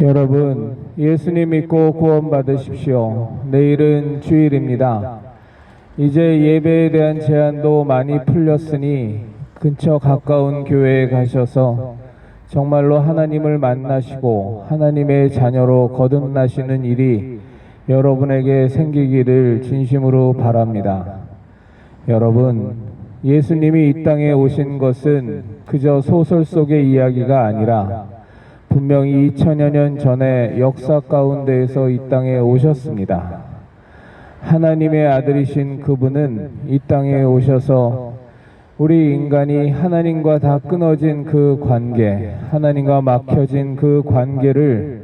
여러분, 예수님 믿고 구원받으십시오. 내일은 주일입니다. 이제 예배에 대한 제한도 많이 풀렸으니 근처 가까운 교회에 가셔서 정말로 하나님을 만나시고 하나님의 자녀로 거듭나시는 일이 여러분에게 생기기를 진심으로 바랍니다. 여러분, 예수님이 이 땅에 오신 것은 그저 소설 속의 이야기가 아니라 분명히 2000여 년 전에 역사 가운데에서 이 땅에 오셨습니다. 하나님의 아들이신 그분은 이 땅에 오셔서 우리 인간이 하나님과 다 끊어진 그 관계, 하나님과 막혀진 그 관계를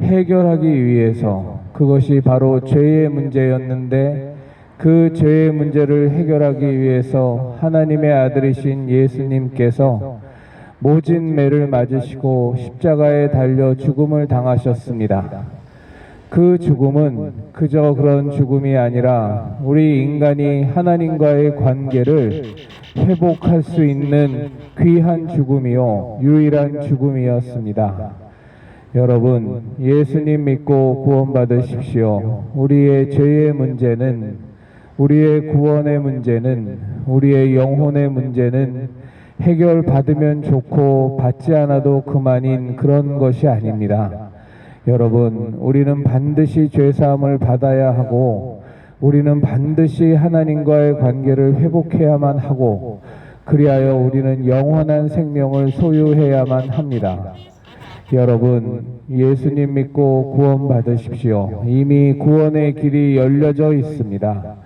해결하기 위해서 그것이 바로 죄의 문제였는데 그 죄의 문제를 해결하기 위해서 하나님의 아들이신 예수님께서 모진 매를 맞으시고 십자가에 달려 죽음을 당하셨습니다. 그 죽음은 그저 그런 죽음이 아니라 우리 인간이 하나님과의 관계를 회복할 수 있는 귀한 죽음이요, 유일한 죽음이었습니다. 여러분, 예수님 믿고 구원받으십시오. 우리의 죄의 문제는, 우리의 구원의 문제는, 우리의 영혼의 문제는 해결 받으면 좋고 받지 않아도 그만인 그런 것이 아닙니다. 여러분, 우리는 반드시 죄사함을 받아야 하고, 우리는 반드시 하나님과의 관계를 회복해야만 하고, 그리하여 우리는 영원한 생명을 소유해야만 합니다. 여러분, 예수님 믿고 구원받으십시오. 이미 구원의 길이 열려져 있습니다.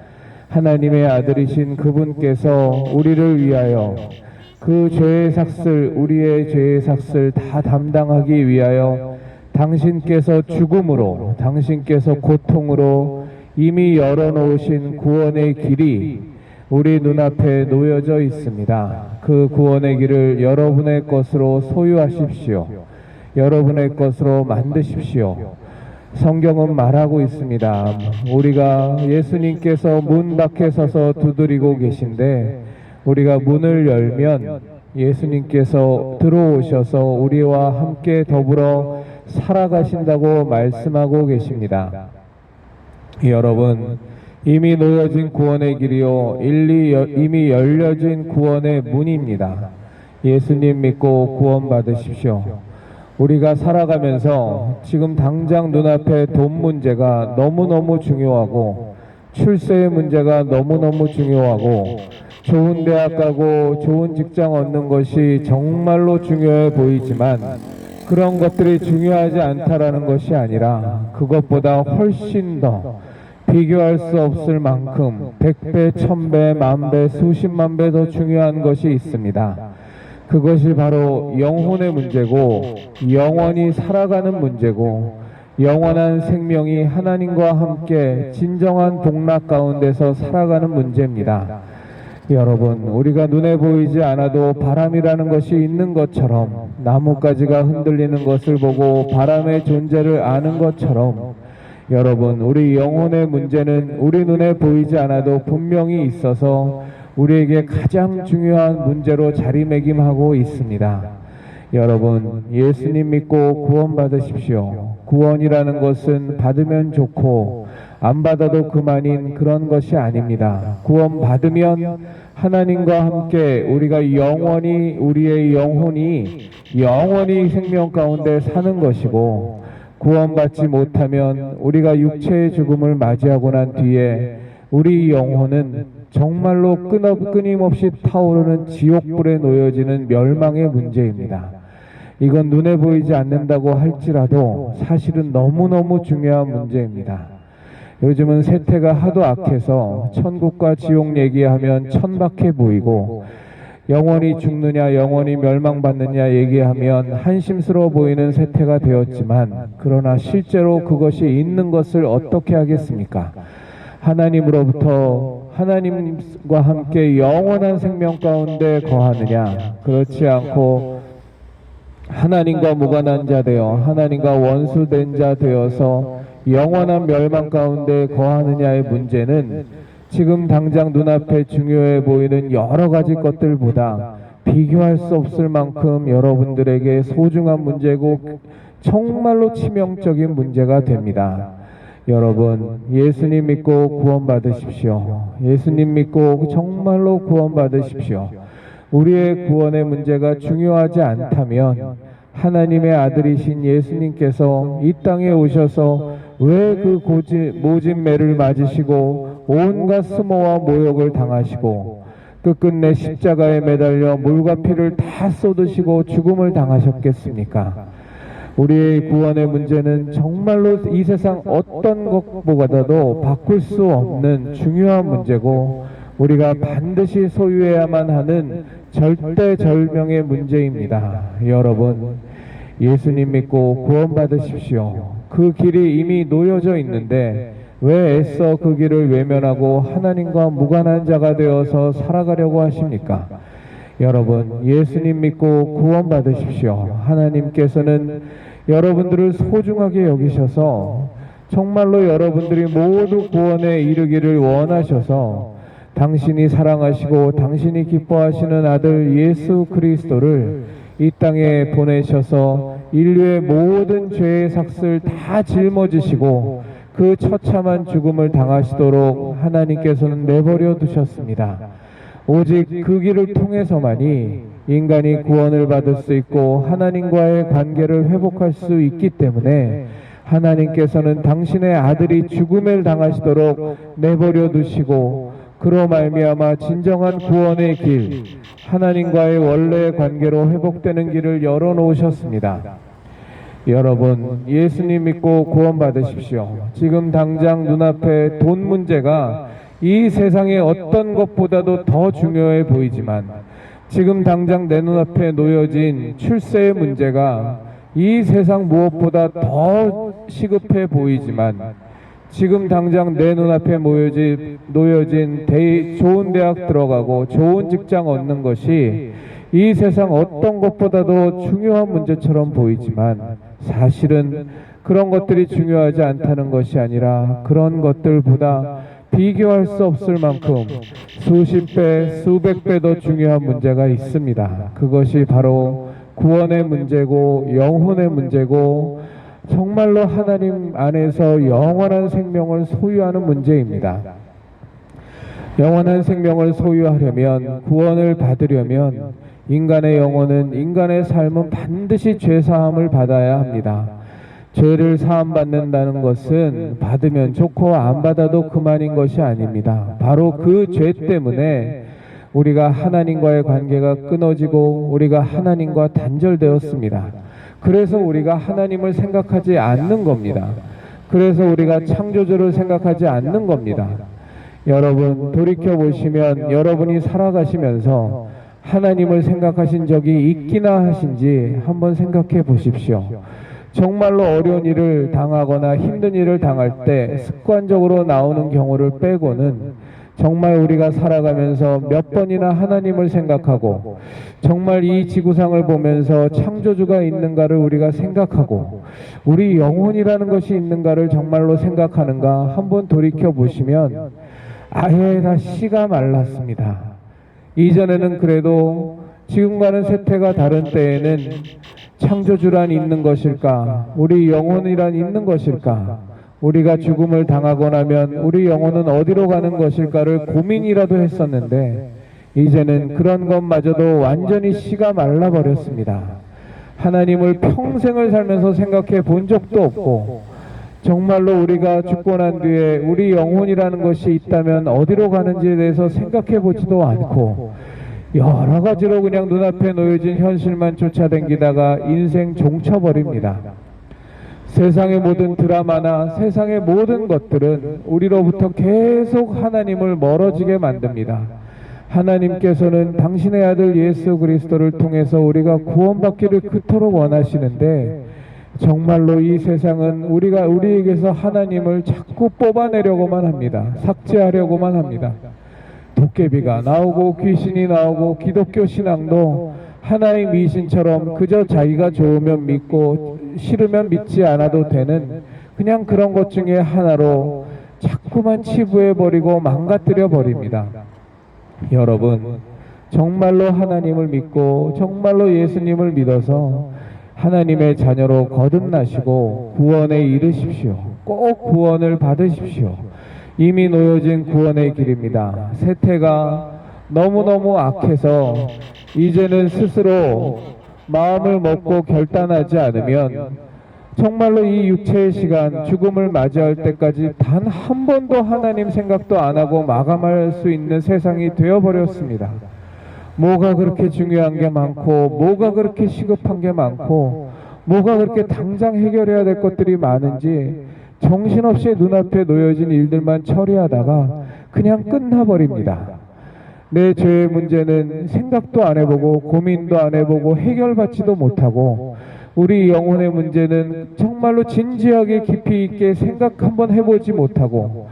하나님의 아들이신 그분께서 우리를 위하여 그 죄의 삭슬, 우리의 죄의 삭슬 다 담당하기 위하여 당신께서 죽음으로, 당신께서 고통으로 이미 열어놓으신 구원의 길이 우리 눈앞에 놓여져 있습니다. 그 구원의 길을 여러분의 것으로 소유하십시오. 여러분의 것으로 만드십시오. 성경은 말하고 있습니다. 우리가 예수님께서 문 밖에 서서 두드리고 계신데 우리가 문을 열면 예수님께서 들어오셔서 우리와 함께 더불어 살아가신다고 말씀하고 계십니다. 여러분, 이미 놓여진 구원의 길이요, 이미 열려진 구원의 문입니다. 예수님 믿고 구원받으십시오. 우리가 살아가면서 지금 당장 눈앞에 돈 문제가 너무너무 중요하고, 출세의 문제가 너무너무 중요하고, 좋은 대학 가고 좋은 직장 얻는 것이 정말로 중요해 보이지만, 그런 것들이 중요하지 않다라는 것이 아니라, 그것보다 훨씬 더 비교할 수 없을 만큼 백배, 천배, 만배, 수십만 배 더 중요한 것이 있습니다. 그것이 바로 영혼의 문제고 영원히 살아가는 문제고 영원한 생명이 하나님과 함께 진정한 복락 가운데서 살아가는 문제입니다. 여러분, 우리가 눈에 보이지 않아도 바람이라는 것이 있는 것처럼 나뭇가지가 흔들리는 것을 보고 바람의 존재를 아는 것처럼 여러분, 우리 영혼의 문제는 우리 눈에 보이지 않아도 분명히 있어서 우리에게 가장 중요한 문제로 자리매김하고 있습니다. 여러분, 예수님 믿고 구원받으십시오. 구원이라는 것은 받으면 좋고 안 받아도 그만인 그런 것이 아닙니다. 구원 받으면 하나님과 함께 우리가 영원히 우리의 영혼이 영원히 생명 가운데 사는 것이고 구원받지 못하면 우리가 육체의 죽음을 맞이하고 난 뒤에 우리 영혼은 정말로 끊어, 끊임없이 타오르는 지옥불에 놓여지는 멸망의 문제입니다. 이건 눈에 보이지 않는다고 할지라도 사실은 너무너무 중요한 문제입니다. 요즘은 세태가 하도 악해서 천국과 지옥 얘기하면 천박해 보이고 영원히 죽느냐 영원히 멸망받느냐 얘기하면 한심스러워 보이는 세태가 되었지만 그러나 실제로 그것이 있는 것을 어떻게 하겠습니까? 하나님으로부터 하나님과 함께 영원한 생명 가운데 거하느냐 그렇지 않고 하나님과 무관한 자 되어 하나님과 원수된 자 되어서 영원한 멸망 가운데 거하느냐의 문제는 지금 당장 눈앞에 중요해 보이는 여러 가지 것들보다 비교할 수 없을 만큼 여러분들에게 소중한 문제고 정말로 치명적인 문제가 됩니다. 여러분, 예수님 믿고 구원받으십시오. 예수님 믿고 정말로 구원받으십시오. 우리의 구원의 문제가 중요하지 않다면 하나님의 아들이신 예수님께서 이 땅에 오셔서 왜그 모진 매를 맞으시고 온갖 수모와 모욕을 당하시고 끝끝내 십자가에 매달려 물과 피를 다 쏟으시고 죽음을 당하셨겠습니까? 우리의 구원의 문제는 정말로 이 세상 어떤 것보다도 바꿀 수 없는 중요한 문제고 우리가 반드시 소유해야만 하는 절대 절명의 문제입니다. 여러분, 예수님 믿고 구원받으십시오. 그 길이 이미 놓여져 있는데 왜 애써 그 길을 외면하고 하나님과 무관한 자가 되어서 살아가려고 하십니까? 여러분, 예수님 믿고 구원받으십시오. 하나님께서는 여러분들을 소중하게 여기셔서 정말로 여러분들이 모두 구원에 이르기를 원하셔서 당신이 사랑하시고 당신이 기뻐하시는 아들 예수 그리스도를 이 땅에 보내셔서 인류의 모든 죄의 삭슬 다 짊어지시고 그 처참한 죽음을 당하시도록 하나님께서는 내버려 두셨습니다. 오직 그 길을 통해서만이 인간이 구원을 받을 수 있고 하나님과의 관계를 회복할 수 있기 때문에 하나님께서는 당신의 아들이 죽음을 당하시도록 내버려 두시고 그로 말미암아 진정한 구원의 길 하나님과의 원래의 관계로 회복되는 길을 열어 놓으셨습니다. 여러분 예수님 믿고 구원 받으십시오. 지금 당장 눈앞에 돈 문제가 이 세상의 어떤 것보다도 더 중요해 보이지만 지금 당장 내 눈앞에 놓여진 출세의 문제가 이 세상 무엇보다 더 시급해 보이지만 지금 당장 내 눈앞에 모여진, 놓여진 대, 좋은 대학 들어가고 좋은 직장 얻는 것이 이 세상 어떤 것보다도 중요한 문제처럼 보이지만 사실은 그런 것들이 중요하지 않다는 것이 아니라 그런 것들보다 비교할 수 없을 만큼 수십 배, 수백 배 더 중요한 문제가 있습니다. 그것이 바로 구원의 문제고 영혼의 문제고 정말로 하나님 안에서 영원한 생명을 소유하는 문제입니다. 영원한 생명을 소유하려면 구원을 받으려면 인간의 영혼은 인간의 삶은 반드시 죄 사함을 받아야 합니다. 죄를 사함 받는다는 것은 받으면 좋고 안 받아도 그만인 것이 아닙니다. 바로 그 죄 때문에 우리가 하나님과의 관계가 끊어지고 우리가 하나님과 단절되었습니다. 그래서 우리가 하나님을 생각하지 않는 겁니다. 그래서 우리가 창조주를 생각하지 않는 겁니다. 여러분 돌이켜 보시면 여러분이 살아가시면서 하나님을 생각하신 적이 있기나 하신지 한번 생각해 보십시오. 정말로 어려운 일을 당하거나 힘든 일을 당할 때 습관적으로 나오는 경우를 빼고는 정말 우리가 살아가면서 몇 번이나 하나님을 생각하고 정말 이 지구상을 보면서 창조주가 있는가를 우리가 생각하고 우리 영혼이라는 것이 있는가를 정말로 생각하는가 한번 돌이켜 보시면 아예 다 씨가 말랐습니다. 이전에는 그래도 지금과는 세태가 다른 때에는 창조주란 있는 것일까? 우리 영혼이란 있는 것일까? 우리가 죽음을 당하고 나면 우리 영혼은 어디로 가는 것일까를 고민이라도 했었는데 이제는 그런 것마저도 완전히 씨가 말라버렸습니다. 하나님을 평생을 살면서 생각해 본 적도 없고 정말로 우리가 죽고 난 뒤에 우리 영혼이라는 것이 있다면 어디로 가는지에 대해서 생각해 보지도 않고 여러 가지로 그냥 눈앞에 놓여진 현실만 쫓아다니다가 인생 종쳐버립니다. 세상의 모든 드라마나 세상의 모든 것들은 우리로부터 계속 하나님을 멀어지게 만듭니다. 하나님께서는 당신의 아들 예수 그리스도를 통해서 우리가 구원받기를 그토록 원하시는데 정말로 이 세상은 우리가 우리에게서 하나님을 자꾸 뽑아내려고만 합니다. 삭제하려고만 합니다. 도깨비가 나오고 귀신이 나오고 기독교 신앙도 하나의 미신처럼 그저 자기가 좋으면 믿고 싫으면 믿지 않아도 되는 그냥 그런 것 중에 하나로 자꾸만 치부해 버리고 망가뜨려 버립니다. 여러분 정말로 하나님을 믿고 정말로 예수님을 믿어서 하나님의 자녀로 거듭나시고 구원에 이르십시오. 꼭 구원을 받으십시오. 이미 놓여진 구원의 길입니다. 세태가 너무너무 악해서 이제는 스스로 마음을 먹고 결단하지 않으면 정말로 이 육체의 시간 죽음을 맞이할 때까지 단 한 번도 하나님 생각도 안 하고 마감할 수 있는 세상이 되어버렸습니다. 뭐가 그렇게 중요한 게 많고 뭐가 그렇게 시급한 게 많고 뭐가 그렇게 당장 해결해야 될 것들이 많은지 정신없이 눈앞에 놓여진 일들만 처리하다가 그냥 끝나버립니다. 내 죄의 문제는 생각도 안 해보고 고민도 안 해보고 해결받지도 못하고 우리 영혼의 문제는 정말로 진지하게 깊이 있게 생각 한번 해보지 못하고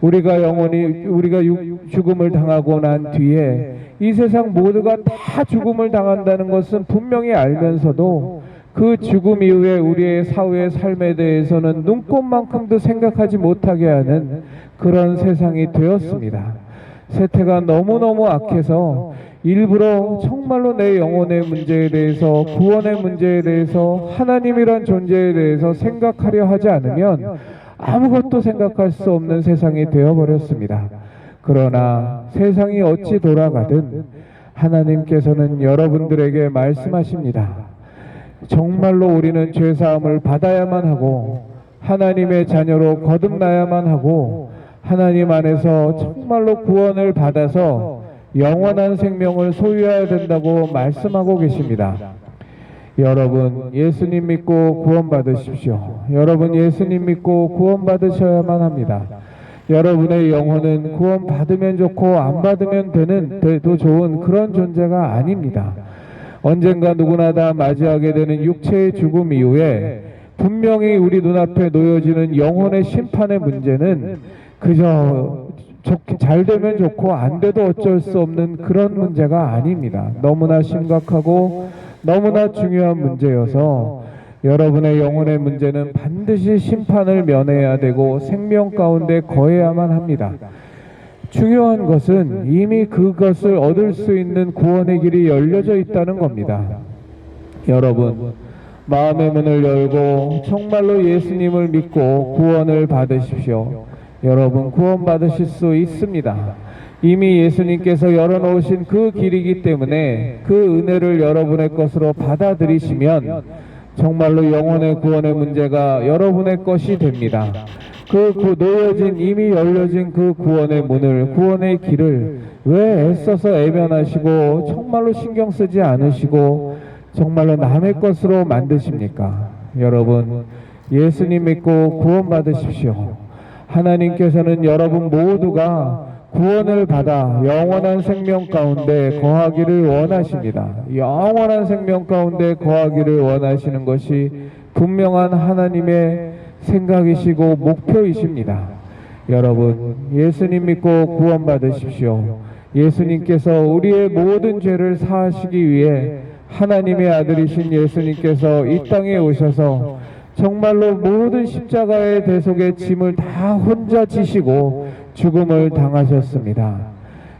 우리가 영원히 우리가 육- 죽음을 당하고 난 뒤에 이 세상 모두가 다 죽음을 당한다는 것은 분명히 알면서도 그 죽음 이후에 우리의 사후의 삶에 대해서는 눈꼽만큼도 생각하지 못하게 하는 그런 세상이 되었습니다. 세태가 너무너무 악해서 일부러 정말로 내 영혼의 문제에 대해서 구원의 문제에 대해서 하나님이란 존재에 대해서 생각하려 하지 않으면 아무것도 생각할 수 없는 세상이 되어버렸습니다. 그러나 세상이 어찌 돌아가든 하나님께서는 여러분들에게 말씀하십니다. 정말로 우리는 죄사함을 받아야만 하고 하나님의 자녀로 거듭나야만 하고 하나님 안에서 정말로 구원을 받아서 영원한 생명을 소유해야 된다고 말씀하고 계십니다. 여러분 예수님 믿고 구원 받으십시오. 여러분 예수님 믿고 구원 받으셔야만 합니다. 여러분의 영혼은 구원 받으면 좋고 안 받으면 되는 돼도 좋은 그런 존재가 아닙니다. 언젠가 누구나 다 맞이하게 되는 육체의 죽음 이후에 분명히 우리 눈앞에 놓여지는 영혼의 심판의 문제는 그저 잘 되면 좋고 안 돼도 어쩔 수 없는 그런 문제가 아닙니다. 너무나 심각하고 너무나 중요한 문제여서 여러분의 영혼의 문제는 반드시 심판을 면해야 되고 생명 가운데 거해야만 합니다. 중요한 것은 이미 그것을 얻을 수 있는 구원의 길이 열려져 있다는 겁니다. 여러분, 마음의 문을 열고 정말로 예수님을 믿고 구원을 받으십시오. 여러분, 구원 받으실 수 있습니다. 이미 예수님께서 열어놓으신 그 길이기 때문에 그 은혜를 여러분의 것으로 받아들이시면 정말로 영혼의 구원의 문제가 여러분의 것이 됩니다. 그, 그 놓여진 이미 열려진 그 구원의 문을 구원의 길을 왜 애써서 애변하시고 정말로 신경 쓰지 않으시고 정말로 남의 것으로 만드십니까? 여러분 예수님 믿고 구원 받으십시오. 하나님께서는 여러분 모두가 구원을 받아 영원한 생명 가운데 거하기를 원하십니다. 영원한 생명 가운데 거하기를 원하시는 것이 분명한 하나님의 생각이시고 목표이십니다. 여러분, 예수님 믿고 구원 받으십시오. 예수님께서 우리의 모든 죄를 사하시기 위해 하나님의 아들이신 예수님께서 이 땅에 오셔서 정말로 모든 십자가의 대속의 짐을 다 혼자 지시고 죽음을 당하셨습니다.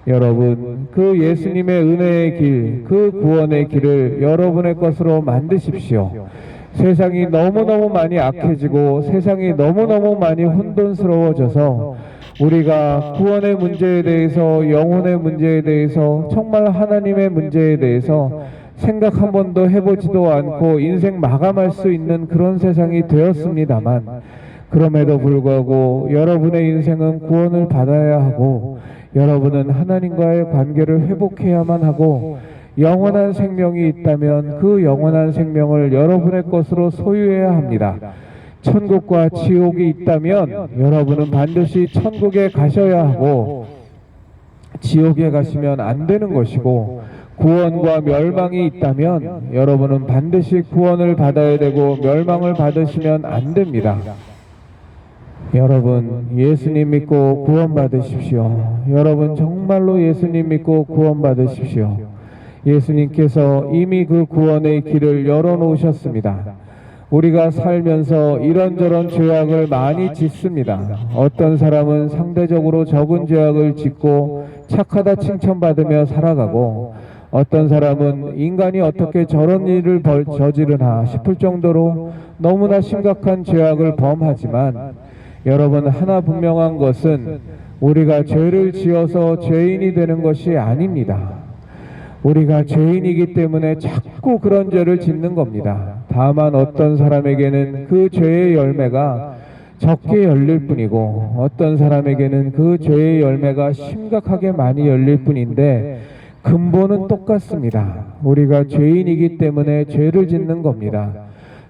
여러분, 그 예수님의 은혜의 길, 그 구원의 길을 여러분의 것으로 만드십시오. 세상이 너무너무 많이 악해지고 세상이 너무너무 많이 혼돈스러워져서 우리가 구원의 문제에 대해서 영혼의 문제에 대해서 정말 하나님의 문제에 대해서 생각 한 번도 해보지도 않고 인생 마감할 수 있는 그런 세상이 되었습니다만 그럼에도 불구하고 여러분의 인생은 구원을 받아야 하고 여러분은 하나님과의 관계를 회복해야만 하고 영원한 생명이 있다면 그 영원한 생명을 여러분의 것으로 소유해야 합니다. 천국과 지옥이 있다면 여러분은 반드시 천국에 가셔야 하고 지옥에 가시면 안 되는 것이고 구원과 멸망이 있다면 여러분은 반드시 구원을 받아야 되고 멸망을 받으시면 안 됩니다. 여러분 예수님 믿고 구원 받으십시오. 여러분 정말로 예수님 믿고 구원 받으십시오. 예수님께서 이미 그 구원의 길을 열어 놓으셨습니다. 우리가 살면서 이런저런 죄악을 많이 짓습니다. 어떤 사람은 상대적으로 적은 죄악을 짓고 착하다 칭찬받으며 살아가고 어떤 사람은 인간이 어떻게 저런 일을 벌- 저지르나 싶을 정도로 너무나 심각한 죄악을 범하지만 여러분 하나 분명한 것은 우리가 죄를 지어서 죄인이 되는 것이 아닙니다. 우리가 죄인이기 때문에 자꾸 그런 죄를 짓는 겁니다. 다만 어떤 사람에게는 그 죄의 열매가 적게 열릴 뿐이고 어떤 사람에게는 그 죄의 열매가 심각하게 많이 열릴 뿐인데 근본은 똑같습니다. 우리가 죄인이기 때문에 죄를 짓는 겁니다.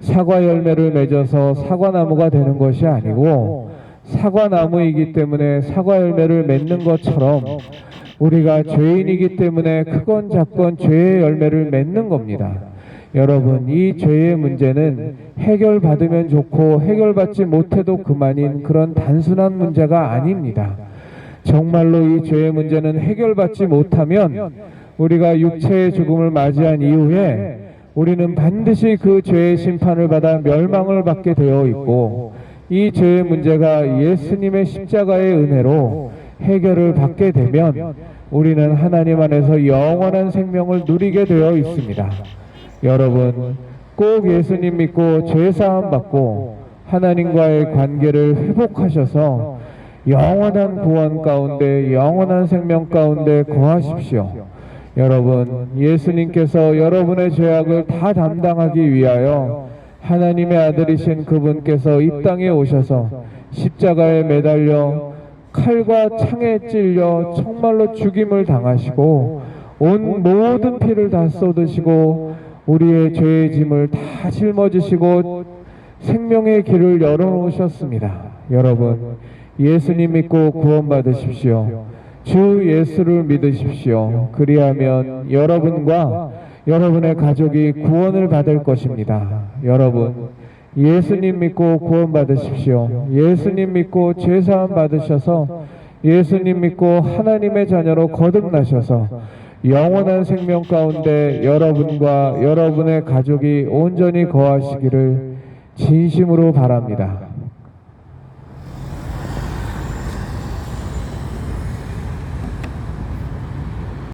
사과 열매를 맺어서 사과나무가 되는 것이 아니고 사과나무이기 때문에 사과 열매를 맺는 것처럼 우리가 죄인이기 때문에 크건 작건 죄의 열매를 맺는 겁니다. 여러분, 이 죄의 문제는 해결받으면 좋고 해결받지 못해도 그만인 그런 단순한 문제가 아닙니다. 정말로 이 죄의 문제는 해결받지 못하면 우리가 육체의 죽음을 맞이한 이후에 우리는 반드시 그 죄의 심판을 받아 멸망을 받게 되어 있고 이 죄의 문제가 예수님의 십자가의 은혜로 해결을 받게 되면 우리는 하나님 안에서 영원한 생명을 누리게 되어 있습니다. 여러분 꼭 예수님 믿고 죄 사함 받고 하나님과의 관계를 회복하셔서 영원한 구원 가운데 영원한 생명 가운데 거하십시오. 여러분 예수님께서 여러분의 죄악을 다 담당하기 위하여 하나님의 아들이신 그분께서 이 땅에 오셔서 십자가에 매달려 칼과 창에 찔려 정말로 죽임을 당하시고 온 모든 피를 다 쏟으시고 우리의 죄의 짐을 다 짊어지시고 생명의 길을 열어놓으셨습니다. 여러분 예수님 믿고 구원받으십시오. 주 예수를 믿으십시오. 그리하면 여러분과 여러분의 가족이 구원을 받을 것입니다. 여러분 예수님 믿고 구원받으십시오. 예수님 믿고 죄사함 받으셔서 예수님 믿고 하나님의 자녀로 거듭나셔서 영원한 생명 가운데 여러분과 여러분의 가족이 온전히 거하시기를 진심으로 바랍니다.